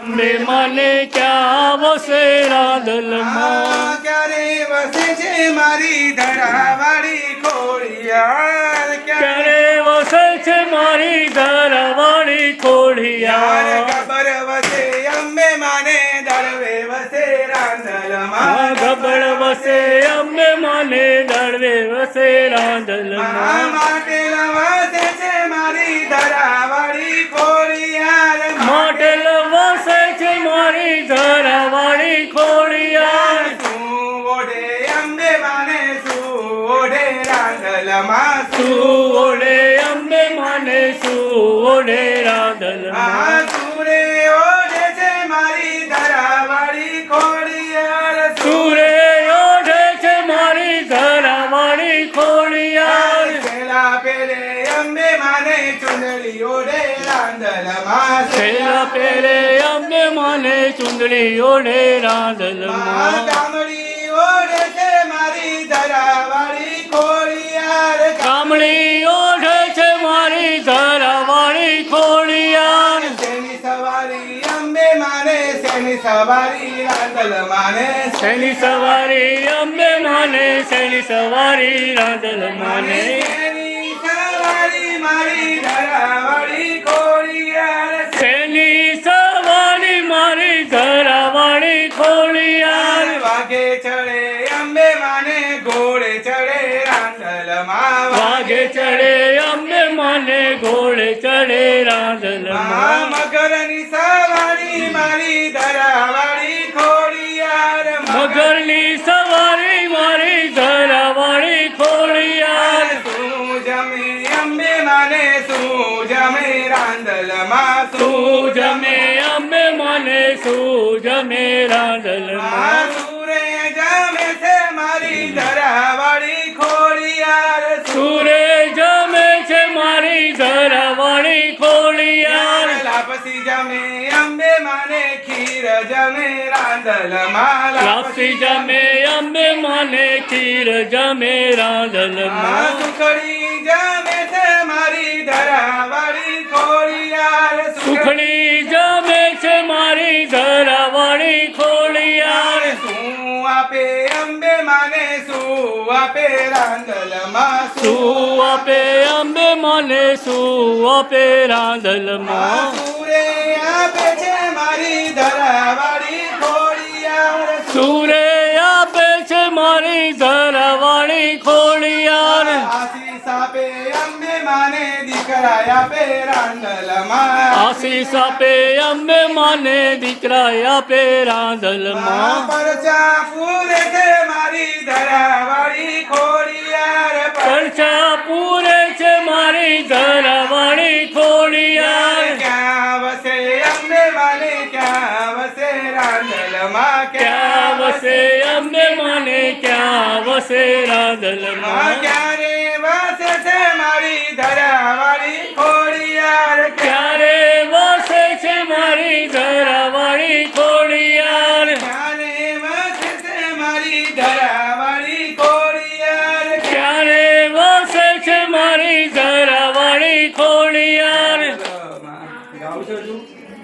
અંબે મને ક્યાં વસે રાંદલમાં ક્યારે વસે છે મારી ધરાવાળી ખોડિયાર ક્યારે વસે છે મારી ઘરવાળી યાર ખોડિયા ખબર વસે અંબે માને દળવે વસે રાંધલમાં ગબડ વસે અંબે મને દળવે વસે રાંદલમાં માટે વસે છે મારી ધરાવાળી મારી ઘરવાળી ખોડિયા શું ઓઢે અંબે માને શું ઓઢે રાંધલમાં શું ઓડે અંબે માને શું ઓડે રાંદલમાં સુરે ઓડે છે મારી ધરાવાળી ખોડિયાર. સુરે ઓડે છે મારી ધરાવાળી ખોડિયાર. પેલા પેલે અંબે માને ચુંદડી ઓઢે રાંધલમાં છેલ્લા પેરે મને ચુંદડી ઓઢે મા રાંદલમાં ઓઢે છે મારી ધરાવાળી ખોડિયાર ઓઢે છે મારી ધરાવાળી ખોડિયાર શેની સવારી અંબે માને શેની સવારી રાંધલ માને શેની સવારી અંબે માને શેની સવારી રાંદલમાં ને ચડે અંબે માને ઘોડે ચડે રાંધલમાં વાગે ચડે અંબે મને ઘોડે ચડે રાંદલમાં મગરની સવારી મારી ધરાવાળી ખોડિયાર મગરની સવારી મારી ઘરવાળી ખોડિયાર શું જમે અંબે માને શું જમે રાંધલમાં તું જમે અંબે મને શું જમે રાંદલમાં સૂરે લાપસી જમે અંબે માને ખીર જમે રાંધલમાં લાપસી જમે અંબે મને ખીર જમે રાંદલમાં સુખડી જમે છે મારી ધરાવાળી ખોળિયાર સુખડી જમે છે મારી ધરાવાળી ખોળિયાર શું આપે અંબે માને શું આપે રાંધલમાં શું આપે અંબે મને શું આપે રાંદલમાં સૂરે આપે છે મારી ધરાવાળી ખોડિયાર સુરે આપે છે મારી ધરાવાળી ખોડિયાર આશીષ આપે અંબે માને દીકરા આપે રાંધલમાં આશીષ આપે અંબે માને દીકરા આપે રાંધલમાં પરચા પૂરે છે મારી ધરાવાળી ખોડિયાર પરચા પૂરે છે મારી ઘરવાળી રાંધલમાં ક્યાં વસે અમને મને ક્યાં વસે રાંદલમાં ક્યારે